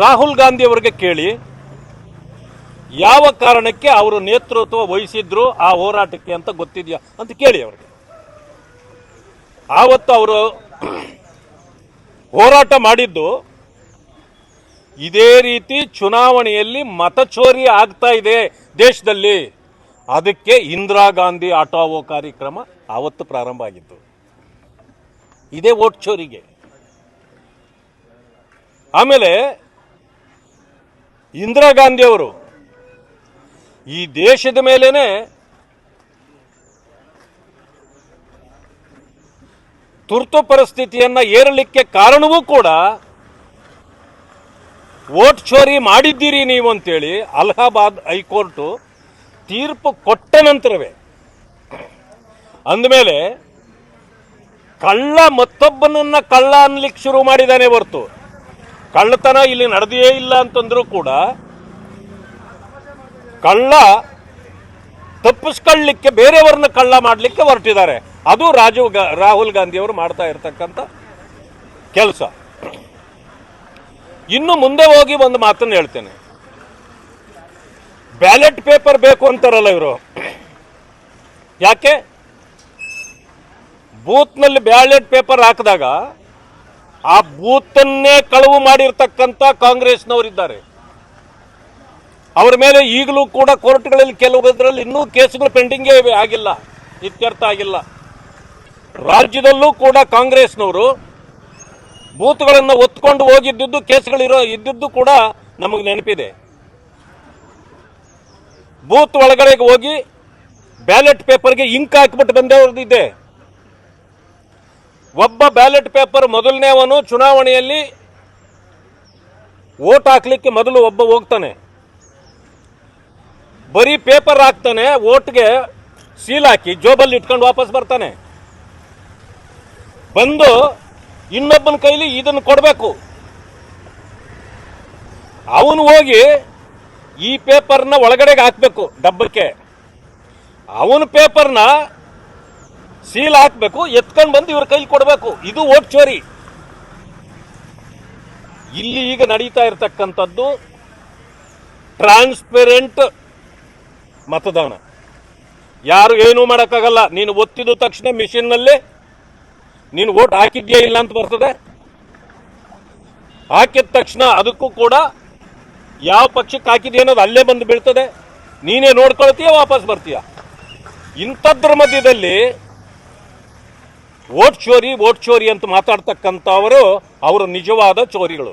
ರಾಹುಲ್ ಗಾಂಧಿ ಅವರಿಗೆ ಕೇಳಿ, ಯಾವ ಕಾರಣಕ್ಕೆ ಅವರು ನೇತೃತ್ವ ವಹಿಸಿದ್ರು ಆ ಹೋರಾಟಕ್ಕೆ ಅಂತ ಗೊತ್ತಿದೆಯಾ ಅಂತ ಕೇಳಿ ಅವರಿಗೆ. ಆವತ್ತು ಅವರು ಹೋರಾಟ ಮಾಡಿದ್ದು, ಇದೇ ರೀತಿ ಚುನಾವಣೆಯಲ್ಲಿ ಮತಚೋರಿ ಆಗ್ತಾ ಇದೆ ದೇಶದಲ್ಲಿ. ಅದಕ್ಕೆ ಇಂದಿರಾ ಗಾಂಧಿ ಆಟಾವೋ ಕಾರ್ಯಕ್ರಮ ಆವತ್ತು ಪ್ರಾರಂಭ ಆಗಿದ್ದು. ಇದೇ ಓಟ್ ಚೋರಿಗೆ. ಆಮೇಲೆ ಇಂದಿರಾ ಗಾಂಧಿ ಅವರು ಈ ದೇಶದ ಮೇಲೇನೆ ತುರ್ತು ಪರಿಸ್ಥಿತಿಯನ್ನ ಏರಲಿಕ್ಕೆ ಕಾರಣವೂ ಕೂಡ ಓಟ್ ಚೋರಿ ಮಾಡಿದ್ದೀರಿ ನೀವು ಅಂತೇಳಿ ಅಲಹಾಬಾದ್ ಹೈಕೋರ್ಟು ತೀರ್ಪು ಕೊಟ್ಟ ನಂತರವೇ ಅಂದಮೇಲೆ ಕಳ್ಳ ಮತ್ತೊಬ್ಬನನ್ನ ಕಳ್ಳ ಅನ್ಲಿಕ್ಕೆ ಶುರು ಮಾಡಿದಾನೆ ಹೊರತು. ಕಳ್ಳತನ ಇಲ್ಲಿ ನಡೆದೇ ಇಲ್ಲ ಅಂತಂದ್ರೂ ಕೂಡ ಕಳ್ಳ ತಪ್ಪಿಸ್ಕೊಳ್ಳಿಕ್ಕೆ ಬೇರೆಯವ್ರನ್ನ ಕಳ್ಳ ಮಾಡಲಿಕ್ಕೆ ಹೊರಟಿದ್ದಾರೆ. ಅದು ರಾಜೀವ್ ಗಾ, ರಾಹುಲ್ ಗಾಂಧಿಯವರು ಮಾಡ್ತಾ ಇರ್ತಕ್ಕಂಥ ಕೆಲಸ. ಇನ್ನು ಮುಂದೆ ಹೋಗಿ ಒಂದು ಮಾತನ್ನು ಹೇಳ್ತೇನೆ. ಬ್ಯಾಲೆಟ್ ಪೇಪರ್ ಬೇಕು ಅಂತಾರಲ್ಲ ಇವರು. ಯಾಕೆ? ಬೂತ್ನಲ್ಲಿ ಬ್ಯಾಲೆಟ್ ಪೇಪರ್ ಹಾಕಿದಾಗ ಆ ಬೂತನ್ನೇ ಕಳವು ಮಾಡಿರ್ತಕ್ಕಂಥ ಕಾಂಗ್ರೆಸ್ನವರಿದ್ದಾರೆ. ಅವರ ಮೇಲೆ ಈಗಲೂ ಕೂಡ ಕೋರ್ಟ್ಗಳಲ್ಲಿ ಕೆಲವುದರಲ್ಲಿ ಇನ್ನೂ ಕೇಸುಗಳು ಪೆಂಡಿಂಗೇ ಇವೆ. ಆಗಿಲ್ಲ. ಇತ್ಯರ್ಥ ಆಗಿಲ್ಲ. ರಾಜ್ಯದಲ್ಲೂ ಕೂಡ ಕಾಂಗ್ರೆಸ್ನವರು ಬೂತ್ಗಳನ್ನು ಒತ್ಕೊಂಡು ಹೋಗಿದ್ದು ಕೇಸ್ಗಳಿರೋ ಇದ್ದಿದ್ದು ಕೂಡ ನಮಗೆ ನೆನಪಿದೆ. ಬೂತ್ ಒಳಗಡೆಗೆ ಹೋಗಿ ಬ್ಯಾಲೆಟ್ ಪೇಪರ್ಗೆ ಇಂಕ್ ಹಾಕಿಬಿಟ್ಟು ಬಂದವ್ರದ್ದಿದೆ. ಒಬ್ಬ ಬ್ಯಾಲೆಟ್ ಪೇಪರ್ ಮೊದಲನೇವನು ಚುನಾವಣೆಯಲ್ಲಿ ವೋಟ್ ಹಾಕ್ಲಿಕ್ಕೆ ಮೊದಲು ಒಬ್ಬ ಹೋಗ್ತಾನೆ. ಬರೀ ಪೇಪರ್ ಹಾಕ್ತಾನೆ ಓಟ್ಗೆ ಸೀಲ್ ಹಾಕಿ, ಜೋಬಲ್ಲಿ ಇಟ್ಕೊಂಡು ವಾಪಸ್ ಬರ್ತಾನೆ. ಬಂದು ಇನ್ನೊಬ್ಬನ ಕೈಲಿ ಇದನ್ನು ಕೊಡಬೇಕು. ಅವನು ಹೋಗಿ ಈ ಪೇಪರ್ನ ಒಳಗಡೆಗೆ ಹಾಕ್ಬೇಕು, ಡಬ್ಬಕ್ಕೆ. ಅವನ ಪೇಪರ್ನ ಸೀಲ್ ಹಾಕಬೇಕು, ಎತ್ಕೊಂಡು ಬಂದು ಇವ್ರ ಕೈಲಿ ಕೊಡಬೇಕು. ಇದು ಓಟ್ ಚೋರಿ. ಇಲ್ಲಿ ಈಗ ನಡೀತಾ ಇರತಕ್ಕಂಥದ್ದು ಟ್ರಾನ್ಸ್ಪೆರೆಂಟ್ ಮತದಾನ. ಯಾರು ಏನೂ ಮಾಡೋಕ್ಕಾಗಲ್ಲ. ನೀನು ಒತ್ತಿದ ತಕ್ಷಣ ಮಿಷಿನ್ನಲ್ಲಿ ನೀನು ವೋಟ್ ಹಾಕಿದ್ಯಾ ಇಲ್ಲ ಅಂತ ಬರ್ತದೆ. ಹಾಕಿದ ತಕ್ಷಣ ಅದಕ್ಕೂ ಕೂಡ ಯಾವ ಪಕ್ಷಕ್ಕೆ ಹಾಕಿದ್ಯಾ ಅನ್ನೋದು ಅಲ್ಲೇ ಬಂದು ಬೀಳ್ತದೆ. ನೀನೇ ನೋಡ್ಕೊಳ್ತೀಯ, ವಾಪಸ್ ಬರ್ತೀಯ? ಇಂಥದ್ರ ಮಧ್ಯದಲ್ಲಿ ವೋಟ್ ಚೋರಿ ವೋಟ್ ಚೋರಿ ಅಂತ ಮಾತಾಡ್ತಕ್ಕಂಥವರು ಅವರು ನಿಜವಾದ ಚೋರಿಗಳು.